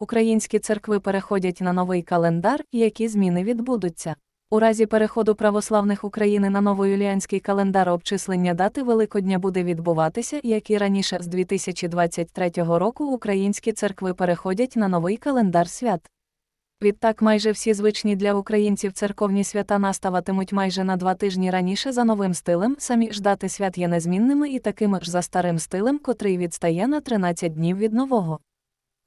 Українські церкви переходять на новий календар, які зміни відбудуться. У разі переходу православних України на новоюліанський календар обчислення дати Великодня буде відбуватися, як і раніше з 2023 року українські церкви переходять на новий календар свят. Відтак майже всі звичні для українців церковні свята наставатимуть майже на два тижні раніше за новим стилем, самі ж дати свят є незмінними і такими ж за старим стилем, котрий відстає на 13 днів від нового.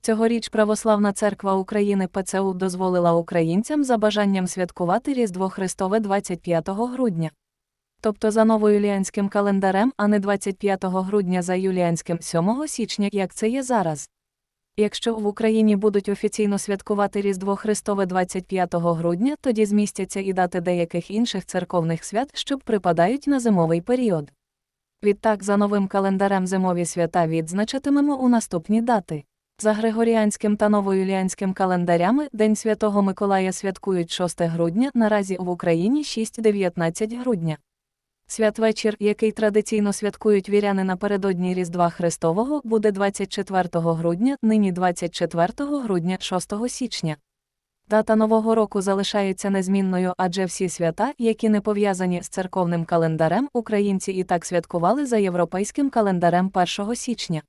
Цьогоріч Православна церква України ПЦУ дозволила українцям за бажанням святкувати Різдво Христове 25 грудня. Тобто за новоюліанським календарем, а не 25 грудня за юліанським 7 січня, як це є зараз. Якщо в Україні будуть офіційно святкувати Різдво Христове 25 грудня, тоді змістяться і дати деяких інших церковних свят, що припадають на зимовий період. Відтак, за новим календарем зимові свята відзначатимемо у наступні дати. За Григоріанським та новоюліанським календарями День Святого Миколая святкують 6 грудня, наразі в Україні 6-19 грудня. Святвечір, який традиційно святкують віряни напередодні Різдва Христового, буде 24 грудня, нині 24 грудня 6 січня. Дата Нового року залишається незмінною, адже всі свята, які не пов'язані з церковним календарем, українці і так святкували за європейським календарем 1 січня.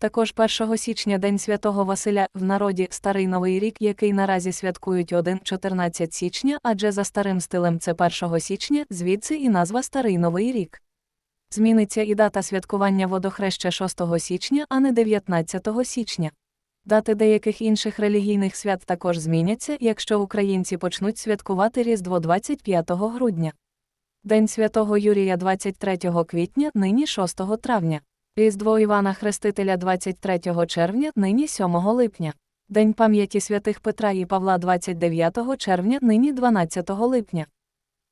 Також 1 січня День Святого Василя в народі Старий Новий рік, який наразі святкують 1-14 січня, адже за старим стилем це 1 січня, звідси і назва Старий Новий рік. Зміниться і дата святкування водохреща 6 січня, а не 19 січня. Дати деяких інших релігійних свят також зміняться, якщо українці почнуть святкувати Різдво 25 грудня. День Святого Юрія 23 квітня, нині 6 травня. Різдво Івана Хрестителя 23 червня, нині 7 липня. День пам'яті святих Петра і Павла 29 червня, нині 12 липня.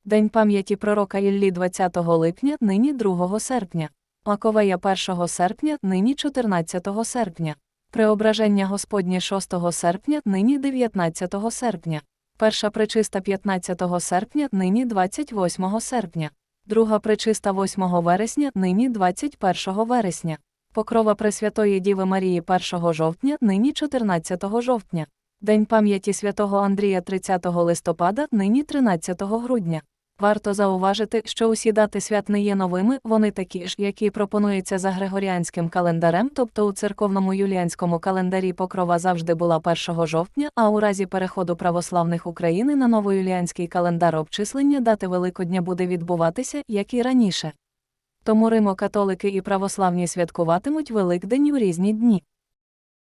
День пам'яті пророка Іллі 20 липня, нині 2 серпня. Маковея 1 серпня, нині 14 серпня. Преображення Господнє 6 серпня, нині 19 серпня. Перша причиста 15 серпня, нині 28 серпня. Друга причиста 8 вересня, нині 21 вересня. Покрова Пресвятої Діви Марії 1 жовтня, нині 14 жовтня. День пам'яті святого Андрія 30 листопада, нині 13 грудня. Варто зауважити, що усі дати свят не є новими, вони такі ж, які пропонуються за Григоріанським календарем, тобто у церковному юліанському календарі покрова завжди була 1 жовтня, а у разі переходу православних України на новоюліанський календар обчислення дати Великодня буде відбуватися, як і раніше. Тому римо-католики і православні святкуватимуть Великдень у різні дні.